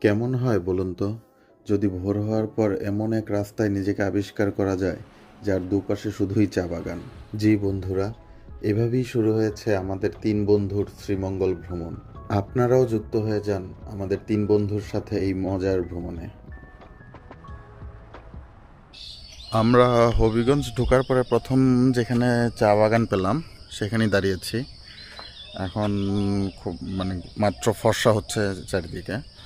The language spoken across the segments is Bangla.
কেমন হয় বলুন তো? যদি ভোর হওয়ার পর এমন এক রাস্তায় নিজেকে আবিষ্কার করা যায়, যার দুপাশে শুধুই চা বাগান। জি বন্ধুরা, এভাবেই শুরু হয়েছে আমাদের তিন বন্ধুর শ্রীমঙ্গল ভ্রমণ। আপনারাও যুক্ত হয়ে যান আমাদের তিন বন্ধুর সাথে এই মজার ভ্রমণে। আমরা হবিগঞ্জ ঢোকার পরে প্রথম যেখানে চা বাগান পেলাম, সেখানেই দাঁড়িয়েছি। এখন খুব মানে মাত্র ফর্সা হচ্ছে চারিদিকে।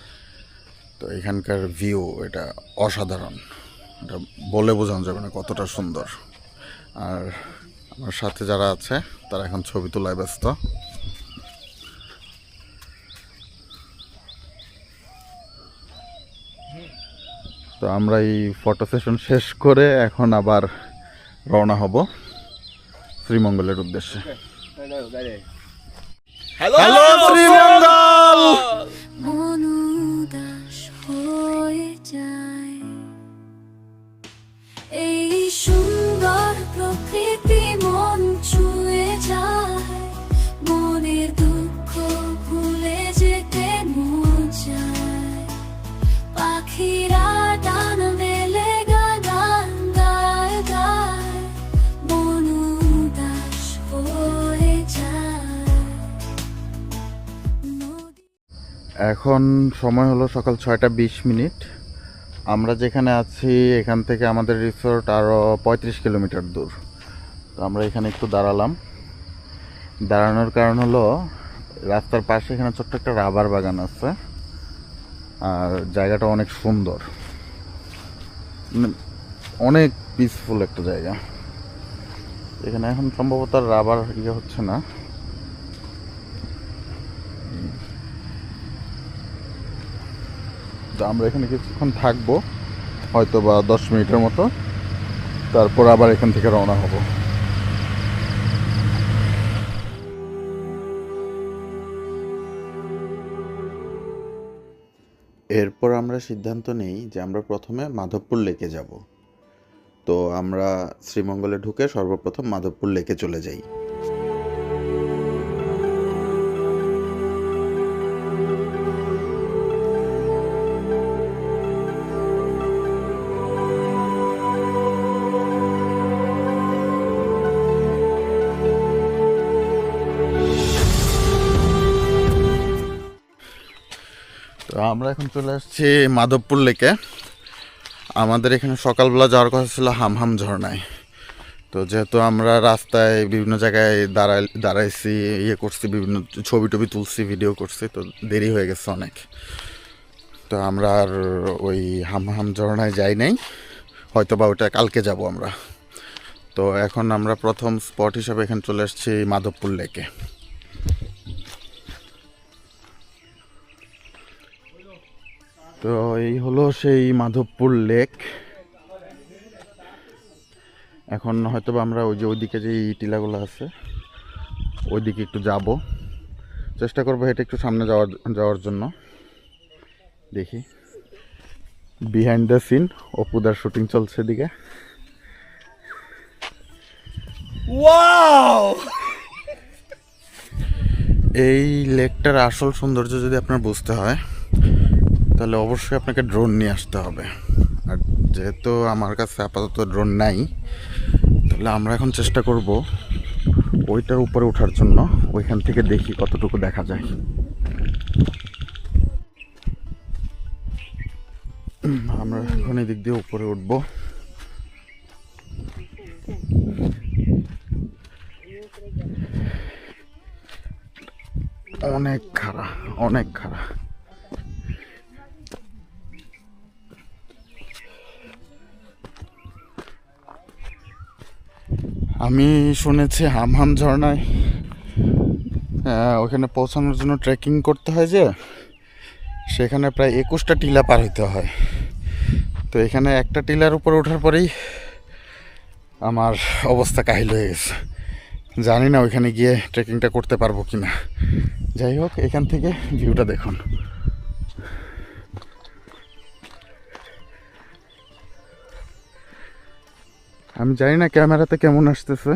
তো এখানকার ভিউ এটা অসাধারণ। এটা বলে বোঝানো যাবে না কতটা সুন্দর। আর আমার সাথে যারা আছে তারা এখন ছবি তোলায় ব্যস্ত। তো আমরা এই ফটো সেশন শেষ করে এখন আবার রওনা হব শ্রীমঙ্গলের উদ্দেশ্যে। Hello hello Sreemangal! প্রকৃতি মন ছুঁয়ে যায়। মনের দুঃখ ভুলে যেতে মন চায়। পাখিরা ডান মেলে গান গায় গায়। মন যায়। এখন সময় হলো সকাল ছয়টা বিশ মিনিট। আমরা যেখানে আছি, এখান থেকে আমাদের রিসোর্ট আরও পঁয়ত্রিশ কিলোমিটার দূর। তো আমরা এখানে একটু দাঁড়ালাম। দাঁড়ানোর কারণ হলো, রাস্তার পাশে এখানে ছোট্ট একটা রাবার বাগান আছে। আর জায়গাটা অনেক সুন্দর। মানে অনেক পিসফুল একটা জায়গা। এখানে এখন সম্ভবত রাবার ইয়ে হচ্ছে না। তো আমরা এখানে কিছুক্ষণ থাকব হয়তো বা দশ মিনিটের মতো। তারপর আবার এখান থেকে রওনা হব। এরপর আমরা সিদ্ধান্ত নেই যে আমরা প্রথমে মাধবপুর লেকে যাব। তো আমরা শ্রীমঙ্গলে ঢুকে সর্বপ্রথম মাধবপুর লেকে চলে যাই। আমরা এখন চলে আসছি মাধবপুর লেকে। আমাদের এখানে সকালবেলা যাওয়ার কথা ছিল হামহাম ঝর্ণায়। তো যেহেতু আমরা রাস্তায় বিভিন্ন জায়গায় দাঁড়াই দাঁড়াইছি ইয়ে করছি, বিভিন্ন ছবি টবি তুলছি, ভিডিও করছি, তো দেরি হয়ে গেছে অনেক। তো আমরা আর ওই হামহাম ঝর্ণায় যাই নাই। হয়তো বা ওটা কালকে যাব আমরা। তো এখন আমরা প্রথম স্পট হিসাবে এখানে চলে আসছি মাধবপুর লেকে। তো এই হলো সেই মাধবপুর লেক। এখন হয়তো আমরা ওই যে ওইদিকে যে টিলাগুলো আছে ওইদিকে একটু যাব। চেষ্টা করব হেঁটে একটু সামনে যাওয়ার যাওয়ার জন্য। দেখি। বিহাইন্ড দ্য সিন অপুদার শুটিং চলছে এদিকে। এই লেকটার আসল সৌন্দর্য যদি আপনার বুঝতে হয় তাহলে অবশ্যই আপনাকে ড্রোন নিয়ে আসতে হবে। আর যেহেতু আমার কাছে আপাতত ড্রোন নাই, তাহলে আমরা এখন চেষ্টা করব ওইটার উপরে ওঠার জন্য। ওইখান থেকে দেখি কতটুকু দেখা যায়। আমরা এখন এদিক দিয়ে উপরে উঠবো। অনেক খারাপ অনেক খারাপ আমি শুনেছি হামহাম ঝর্ণায় ওখানে পৌঁছানোর জন্য ট্রেকিং করতে হয় যে, সেখানে প্রায় একুশটা টিলা পার হইতে হয়। তো এখানে একটা টিলার উপর ওঠার পরেই আমার অবস্থা কাহিল হয়ে গেছে। জানি না ওইখানে গিয়ে ট্রেকিংটা করতে পারব কি না যাই হোক, এখান থেকে ভিউটা দেখুন। আমি জানি না ক্যামেরাতে কেমন আসতেছে।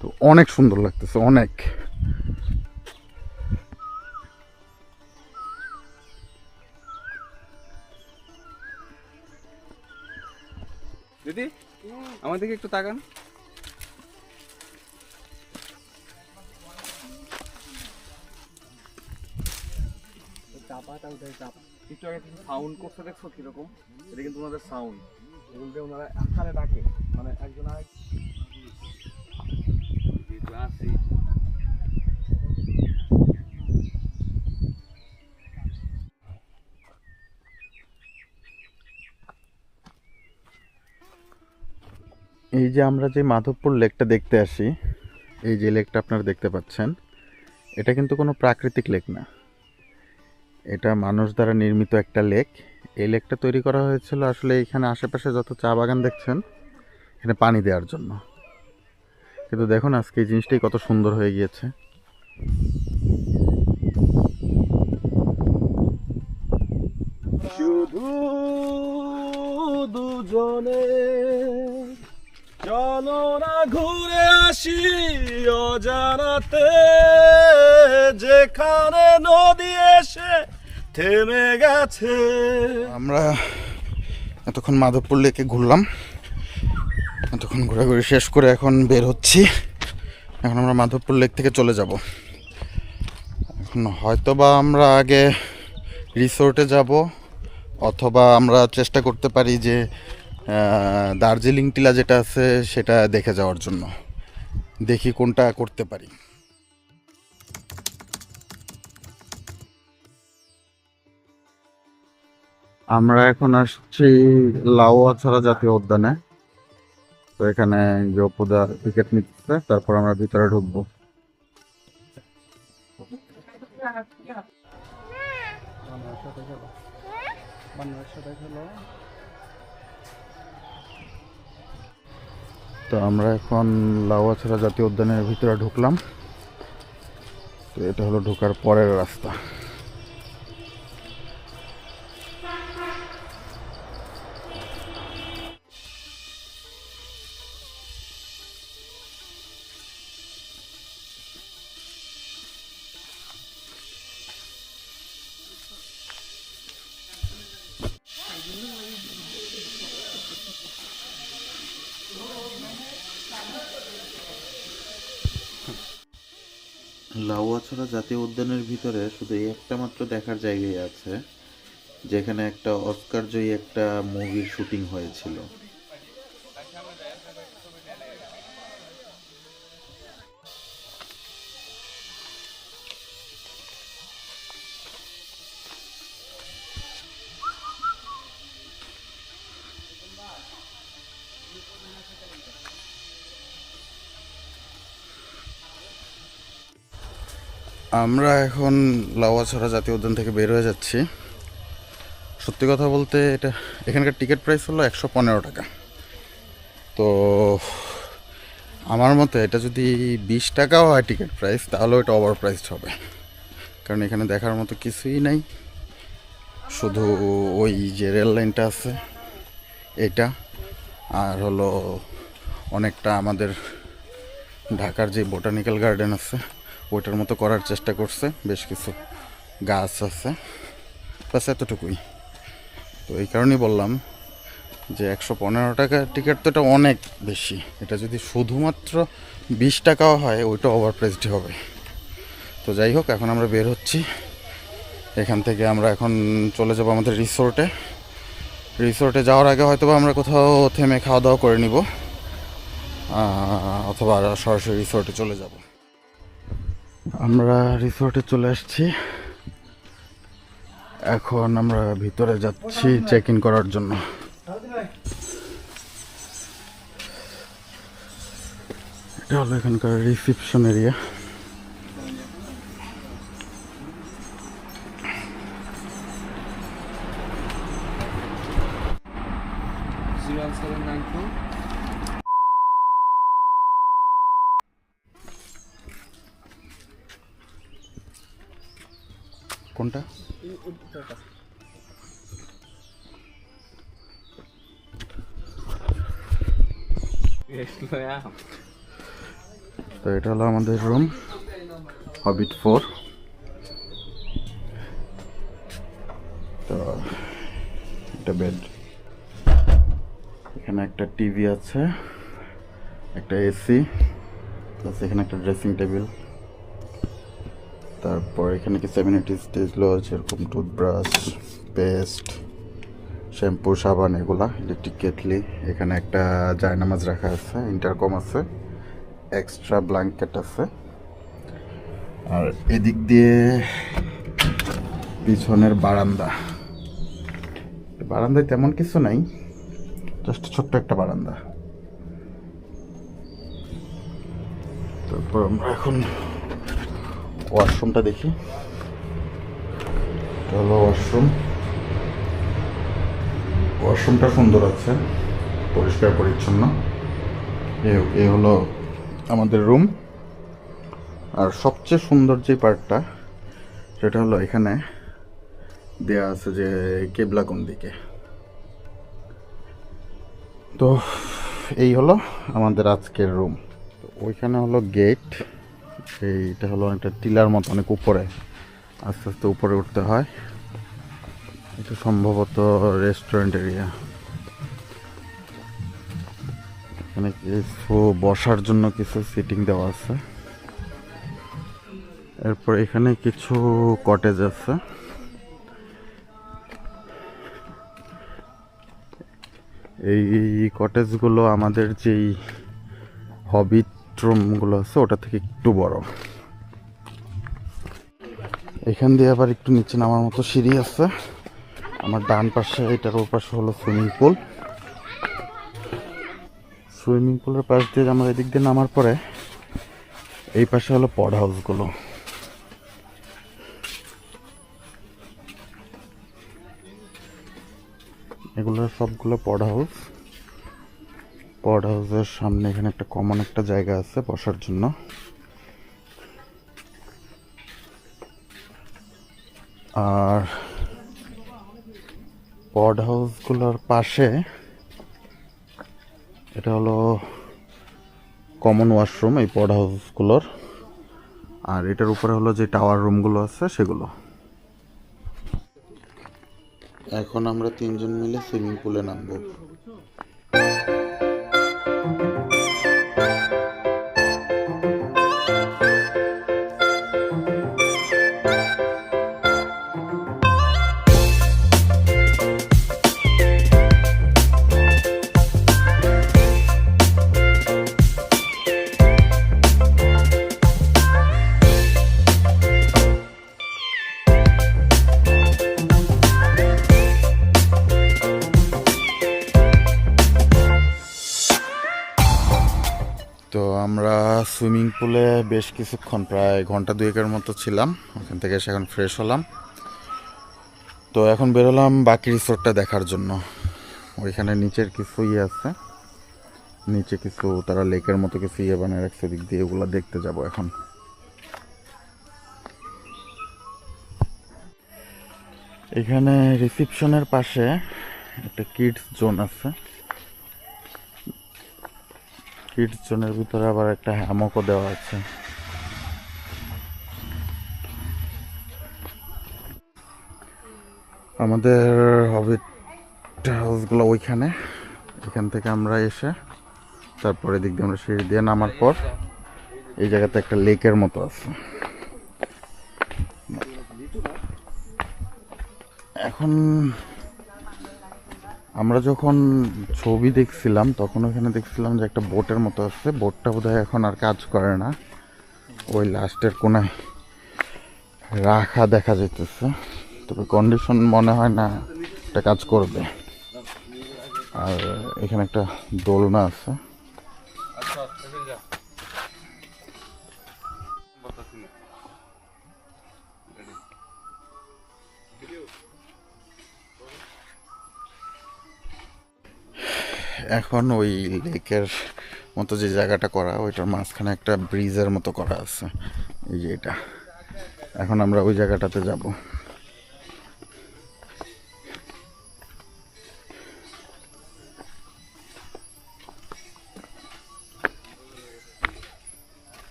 তো অনেক সুন্দর লাগতেছে, অনেক। দিদি, আমার দিকে একটু তাকান। কিছু আগে সাউন্ড করছে, দেখছ কীরকম? এটা কিন্তু ওনাদের সাউন্ড বলতে ওনারা একখানে ডাকে। মানে একজন আরেক এই যে আমরা যে মাধবপুর লেকটা দেখতে আসি, এই যে লেকটা আপনারা দেখতে পাচ্ছেন, এটা কিন্তু কোনো প্রাকৃতিক লেক না। এটা মানুষ দ্বারা নির্মিত একটা লেক। এই লেকটা তৈরি করা হয়েছিল আসলে এখানে আশেপাশে যত চা বাগান দেখছেন এখানে পানি দেওয়ার জন্য। কিন্তু দেখুন আজকে এই জিনিসটাই কত সুন্দর হয়ে গিয়েছে। শুধু দুজনে চলো না ঘুরে আসি অজানাতে যেখানে নদী এসে থেমে গেছে। আমরা এতক্ষণ মাধবপুর লেকে ঘুরলাম। এতক্ষণ ঘোরাঘুরি শেষ করে এখন বের হচ্ছি। এখন আমরা মাধবপুর লেক থেকে চলে যাব। এখন হয়তো বা আমরা আগে রিসোর্টে যাব, অথবা আমরা চেষ্টা করতে পারি যে দার্জিলিং টিলা যেটা আছে সেটা দেখে যাওয়ার জন্য। দেখি কোনটা করতে পারি। আমরা এখন আসছি লাউয়াছড়া জাতীয় উদ্যানে। তো এখানে যে অপুদা টিকিট নিচ্ছে, তারপর আমরা ভিতরে ঢুকবো। তো আমরা এখন লাউয়াছড়া জাতীয় উদ্যানের ভিতরে ঢুকলাম। তো এটা হলো ঢোকার পরের রাস্তা। লাউয়াছড়া জাতীয় উদ্যানের ভিতরে শুধু একটা মাত্র দেখার জায়গায় আছে, যেখানে একটা অস্কারজয়ী একটা মুভির শুটিং হয়েছিল। আমরা এখন লাউয়াছড়া জাতীয় উদ্যান থেকে বের হয়ে যাচ্ছি। সত্যি কথা বলতে এটা, এখানকার টিকিট প্রাইস হলো একশো পনেরো টাকা। তো আমার মতে এটা যদি বিশ টাকাও হয় টিকিট প্রাইস, তাহলেও এটা ওভার প্রাইসড হবে। কারণ এখানে দেখার মতো কিছুই নাই। শুধু ওই যে রেল লাইনটা আছে, এটা। আর হলো অনেকটা আমাদের ঢাকার যে বোটানিক্যাল গার্ডেন আছে ওইটার মতো করার চেষ্টা করছে। বেশ কিছু গাছ আছে। বাস এতটুকুই। তো এই কারণেই বললাম যে একশো পনেরো টাকা টিকিট তো এটা অনেক বেশি। এটা যদি শুধুমাত্র বিশ টাকাও হয়, ওইটা ওভার হবে। তো যাই হোক, এখন আমরা বের হচ্ছি। এখান থেকে আমরা এখন চলে যাব আমাদের রিসোর্টে রিসোর্টে যাওয়ার আগে হয়তো আমরা কোথাও থেমে খাওয়া দাওয়া করে নিব। অথবা সরাসরি রিসোর্টে চলে যাব। আমরা রিসোর্টে চলে আসছি। এখন আমরা ভিতরে যাচ্ছি চেক ইন করার জন্য। এটা হলো এখানকার reception area zero seven nine two কোনটা তো এটা হলো আমাদের রুম হবিট ফোর তো এটা বেড এখানে একটা টিভি আছে, একটা এসি প্লাস এখানে একটা ড্রেসিং টেবিল তারপর এখানে কিছু অ্যামিনিটিস টেজগুলো আছে এরকম টুথব্রাশ, পেস্ট, শ্যাম্পু, সাবান, এগুলা ইলেকট্রিক কেটলি এখানে একটা জায়নামাজ রাখা আছে ইন্টারকম আছে এক্সট্রা ব্ল্যাঙ্কেট আছে। আর এদিক দিয়ে পিছনের বারান্দা। বারান্দায় তেমন কিছু নাই জাস্ট ছোট্ট একটা বারান্দা। তারপর আমরা এখন ওয়াশরুমটা দেখি। হলো ওয়াশরুম ওয়াশরুমটা সুন্দর আছে, পরিষ্কার, পরিচ্ছন্ন। এ হলো আমাদের রুম আর সবচেয়ে সুন্দর যে পার্টটা সেটা হলো এখানে দেয়া আছে যে কেবলা কোন দিকে। তো এই হলো আমাদের আজকের রুম ওইখানে হলো গেট এইটা হলো একটা টিলার মতো, অনেক উপরে। আস্তে আস্তে উপরে উঠতে হয়। এটা সম্ভবত রেস্টুরেন্ট এরিয়া এখানে কিছু বসার জন্য কিছু সিটিং দেওয়া আছে। এরপর এখানে কিছু কটেজ আছে। এই কটেজগুলো আমাদের যেই হবিট রুমগুলো আছে, ওটা থেকে একটু বড়। এখান দিয়ে আবার একটু নিচে নামার মতো সিঁড়ি আছে। আমার ডান পাশে, এটার ওর পাশে হলো সুইমিং পুল। সুইমিং পুলের পাশ দিয়ে আমরা এদিক দিয়ে নামার পরে, এই পাশে হলো পড হাউসগুলো। এগুলো সবগুলো পড হাউস। পড হাউসের সামনে এখানে একটা কমন একটা জায়গা আছে বসার জন্য। আর পড হাউসগুলোর পাশে এটা হলো কমন ওয়াশরুম এই পড হাউসগুলোর আর এটার উপরে হলো যে টাওয়ার রুমগুলো আছে সেগুলো। এখন আমরা তিনজন মিলে সুইমিং পুলে নামবো। সুইমিং পুলে বেশ কিছুক্ষণ, প্রায় ঘণ্টা দুয়েকের মতো ছিলাম। ওখান থেকে এসে এখন ফ্রেশ হলাম। তো এখন বেরোলাম বাকি রিসোর্টটা দেখার জন্য। ওইখানে নিচের কিছু ইয়ে আছে। নিচে কিছু তারা লেকের মতো কিছু ইয়ে বানিয়ে রাখছে দিক দিয়ে ওগুলো দেখতে যাব এখন। এখানে রিসিপশনের পাশে একটা কিডস জোন আছে। কিডস জোনের ভিতরে আবার একটা হ্যামকও দেওয়া আছে। আমাদের হবিট হাউসগুলো ওইখানে। এখান থেকে আমরা এসে তারপরে দিক দিয়ে আমরা সিঁড়ি দিয়ে নামার পর এই জায়গাতে একটা লেকের মতো আছে। এখন আমরা যখন ছবি দেখছিলাম, তখন ওখানে দেখছিলাম যে একটা বোটের মতো আছে বোটটা বোধহয় এখন আর কাজ করে না। ওই লাস্টের কোনায় রাখা দেখা যেতেছে তবে কন্ডিশন মনে হয় না একটা কাজ করবে। আর এখানে একটা দোলনা আছে। এখন ওই লেকের মতো যে জায়গাটা করা, ওইটার মাঝখানে একটা ব্রিজের মতো করা আছে। এই যে এটা। এখন আমরা ওই জায়গাটাতে যাব।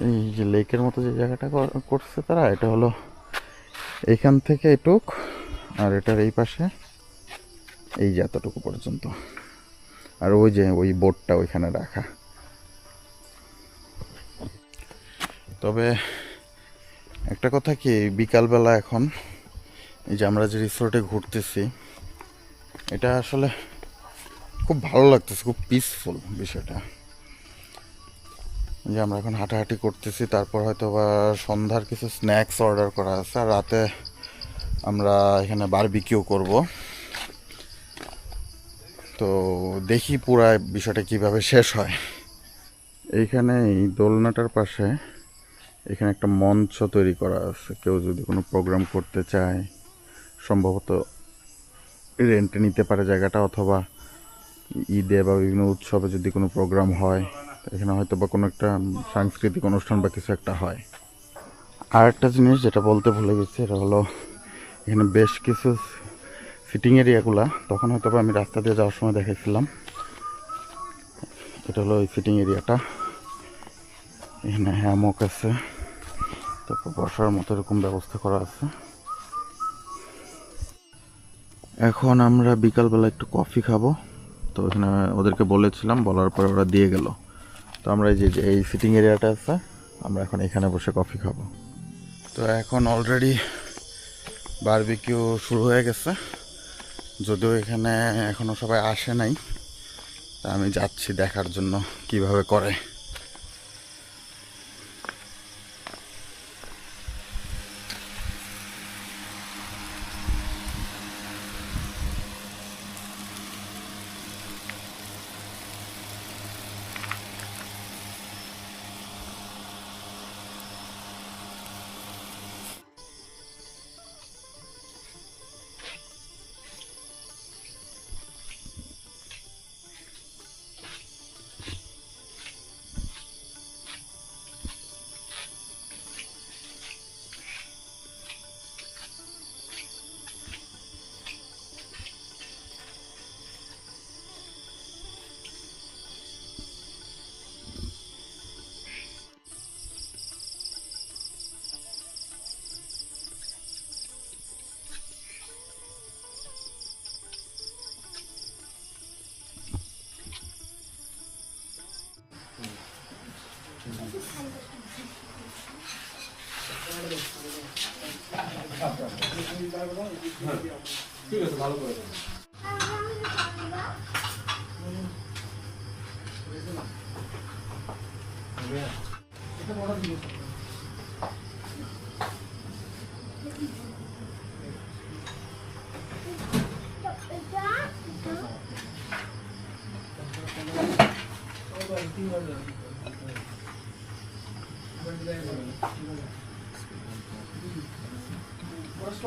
এই যে লেকের মতো যে জায়গাটা কর- করছে তারা, এটা হলো এইখান থেকে এটুক, আর এটার এই পাশে এই যে এতটুকু পর্যন্ত। আর ওই যে ওই বোর্ডটা ওইখানে রাখা। তবে একটা কথা কি, বিকালবেলা এখন এই যে আমরা যে রিসোর্টে ঘুরতেছি, এটা আসলে খুব ভালো লাগতেছে, খুব পিসফুল বিষয়টা। যে আমরা এখন হাঁটাহাঁটি করতেছি, তারপর হয়তো বা সন্ধ্যার কিছু স্ন্যাক্স অর্ডার করা আছে, আর রাতে আমরা এখানে বারবিকিউ করব। তো দেখি পুরা বিষয়টা কীভাবে শেষ হয়। এইখানে এই দোলনাটার পাশে এখানে একটা মঞ্চ তৈরি করা আছে। কেউ যদি কোনো প্রোগ্রাম করতে চায়, সম্ভবত রেন্টে নিতে পারে জায়গাটা অথবা ঈদে বা বিভিন্ন উৎসবে যদি কোনো প্রোগ্রাম হয়, এখানে হয়তো বা কোনো একটা সাংস্কৃতিক অনুষ্ঠান বা কিছু একটা হয়। আর একটা জিনিস যেটা বলতে ভুলে গেছি, এটা হলো এখানে বেশ কিছু সিটিং এরিয়াগুলা তখন হয়তো আমি রাস্তা দিয়ে যাওয়ার সময় দেখেছিলাম এটা হলো ওই সিটিং এরিয়াটা এখানে হ্যামক আছে, তারপর বসার মতো এরকম ব্যবস্থা করা আছে। এখন আমরা বিকালবেলা একটু কফি খাব। তো এখানে ওদেরকে বলেছিলাম, বলার পরে ওরা দিয়ে গেল। তো আমরা এই যে এই সিটিং এরিয়াটা আছে, আমরা এখন এখানে বসে কফি খাব। তো এখন অলরেডি বারবিকিউ শুরু হয়ে গেছে। যদিও এখানে এখনও সবাই আসে নাই তা আমি যাচ্ছি দেখার জন্য কীভাবে করে।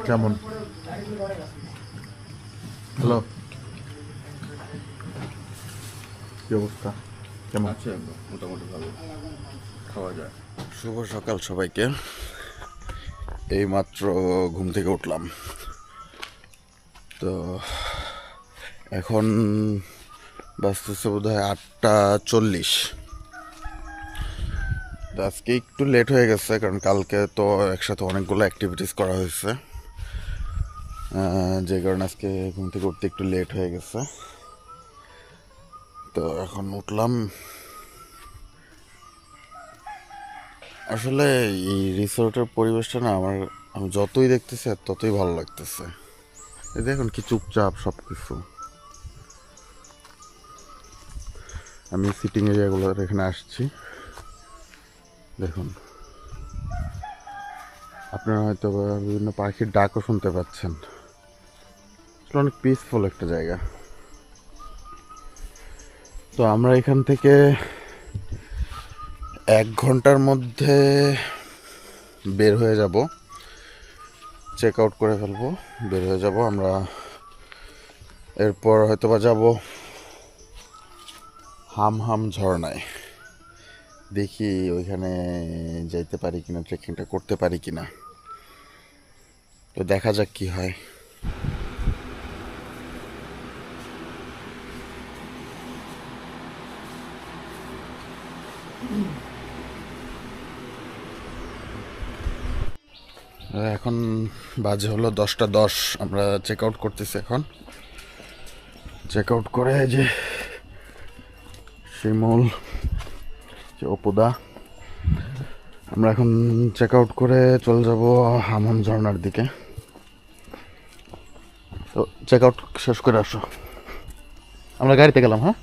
কেমন? হ্যালো কি অবস্থা? কেমন? আছে মোটামুটি ভালো। খাওয়া যায়। শুভ সকাল সবাইকে। এই মাত্র ঘুম থেকে উঠলাম। তো এখন বাঁচতেছে বোধ হয় আটটা চল্লিশ। তো আজকে একটু লেট হয়ে গেছে কারণ কালকে তো একসাথে অনেকগুলো অ্যাক্টিভিটিস করা হয়েছে। যে কারণে আজকে ঘুম থেকে উঠতে একটু লেট হয়ে গেছে। তো এখন উঠলাম। আসলে এই রিসোর্টের পরিবেশটা না আমার, আমি যতই দেখতেছি আর ততই ভালো লাগতেছে। এই দেখুন কি চুপচাপ সব কিছু আমি সিটিং এরিয়াগুলোর এখানে আসছি। দেখুন। আপনারা হয়তো বিভিন্ন পাখির ডাকও শুনতে পাচ্ছেন। অনেক পিসফুল একটা জায়গা। তো আমরা এখান থেকে এক ঘণ্টার মধ্যে বের হয়ে যাব। চেক আউট করে ফেলব, বের হয়ে যাব আমরা। এরপর হয়তো বা যাব হাম হাম ঝর্ণায়। দেখি ওইখানে যাইতে পারি কিনা ট্রেকিংটা করতে পারি কিনা। তো দেখা যাক কি হয়। এখন বাজে হলো দশটা দশ। আমরা চেক আউট করতেছি এখন। চেক আউট করে যে শিমুল, যে অপুদা। আমরা এখন চেক আউট করে চলে যাব হামন ঝর্ণার দিকে। তো চেক আউট শেষ করে আসো। আমরা গাড়িতে গেলাম হ্যাঁ?